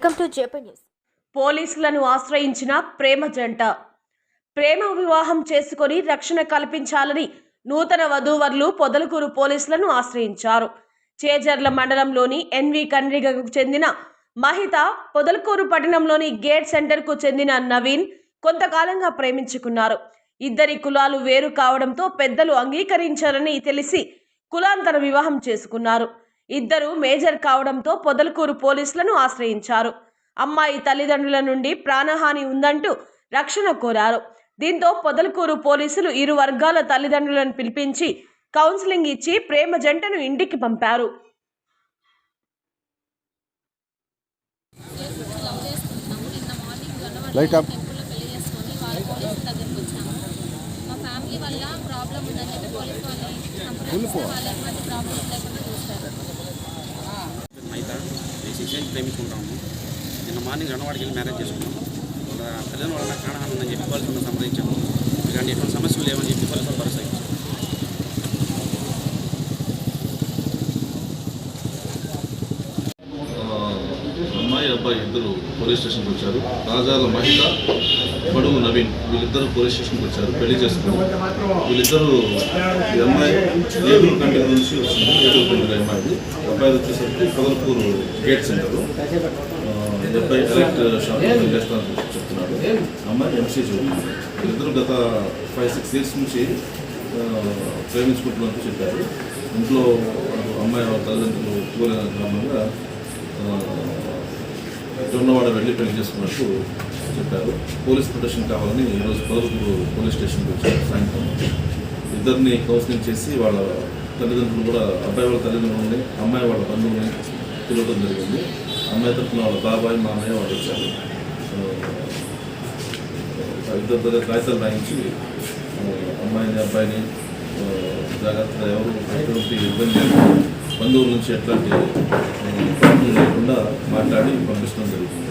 Welcome to JP news పోలీసులను ఆశ్రయించిన ప్రేమ జంట. ప్రేమ వివాహం చేసుకొని రక్షణ కల్పించాలని నూతన వధూవరులు పొదలకూరు పోలీసులను ఆశ్రయించారు. చేజర్ల మండలంలోని ఎన్వి కండ్రిగకు చెందిన మహిత పొదలకూరు పట్టణంలోని గేట్ సెంటర్కు చెందిన నవీన్ కొంతకాలంగా ప్రేమించుకున్నారు. ఇద్దరి కులాలు వేరు కావడంతో పెద్దలు అంగీకరించారని తెలిసి కులాంతర వివాహం చేసుకున్నారు. ఇద్దరు మేజర్ కావడంతో పొదలకూరు పోలీసులను ఆశ్రయించారు. అమ్మాయి తల్లిదండ్రుల నుండి ప్రాణహాని ఉందంటూ రక్షణ కోరారు. దీంతో పొదలకూరు పోలీసులు ఇరు వర్గాల తల్లిదండ్రులను పిలిపించి కౌన్సిలింగ్ ఇచ్చి ప్రేమ జంటను ఇంటికి పంపారు. మా ఫ్యామిలీ వల్ల ప్రాబ్లం ఉందని చెప్పి పోలీస్ వాళ్ళు ప్రాబ్లం లేకుండా చూస్తారు. విజయాన్ని ప్రేమించుకుంటాము? నిన్న మార్నింగ్ రెండవాడికి వెళ్ళి మ్యారేజ్ చేసుకున్నాము. వాళ్ళ తల్లిదండ్రుల వల్ల ప్రాణహాని ఉందని చెప్పి వాళ్ళతో సంప్రదించాము. ఇలాంటి ఎటువంటి సమస్యలు లేవని చెప్పి వాళ్ళతో భరోసా ఇచ్చాము అమ్మాయి అబ్బాయి ఇద్దరు పోలీస్ స్టేషన్కి వచ్చారు. రాజాల మహిళ పడుగు నవీన్ వీళ్ళిద్దరు పోలీస్ స్టేషన్కి వచ్చారు పెళ్ళి చేసుకున్నారు. వీళ్ళిద్దరు ఈ అమ్మాయి ఏలూరు కంటి నుంచి వచ్చింది ఏలూరు కంటి అమ్మాయి అబ్బాయి వచ్చేసరికి పొదలపూరు గేట్ సెంటర్. అబ్బాయి ఎలక్ట్రిక్ షాప్ చేస్తానని చెప్తున్నాడు అమ్మాయి ఎంసీ చదువుతుంది వీళ్ళిద్దరు గత ఫైవ్ సిక్స్ ఇయర్స్ నుంచి ఆ, ప్రేమించుకుంటున్నట్టు చెప్పారు. ఇంట్లో అమ్మాయి వాళ్ళ తల్లిదండ్రులు ఒప్పుకోలేని కారణంగా జొన్నవాడ వెళ్ళి పెళ్ళి చేసుకున్నట్టు చెప్పారు. పోలీస్ ప్రొటెక్షన్ కావాలని ఈరోజు పదవులు పోలీస్ స్టేషన్కి వచ్చారు సాయంత్రం. ఇద్దరిని కౌన్సిలింగ్ చేసి వాళ్ళ తల్లిదండ్రులు కూడా అబ్బాయి వాళ్ళ తల్లిదండ్రులని అమ్మాయి వాళ్ళ బంధువుని తిరగడం జరిగింది. అమ్మాయి తరఫున వాళ్ళ బాబాయ్ మామయ్య వాళ్ళు వచ్చారు. ఇద్దరు దగ్గర కాగితాలు రాయించి అమ్మాయిని అబ్బాయిని జాగ్రత్తగా ఎవరు ఎటువంటి ఇబ్బంది బంధువుల నుంచి ఎట్లాంటి లేకుండా మాట్లాడి పంపించడం జరుగుతుంది.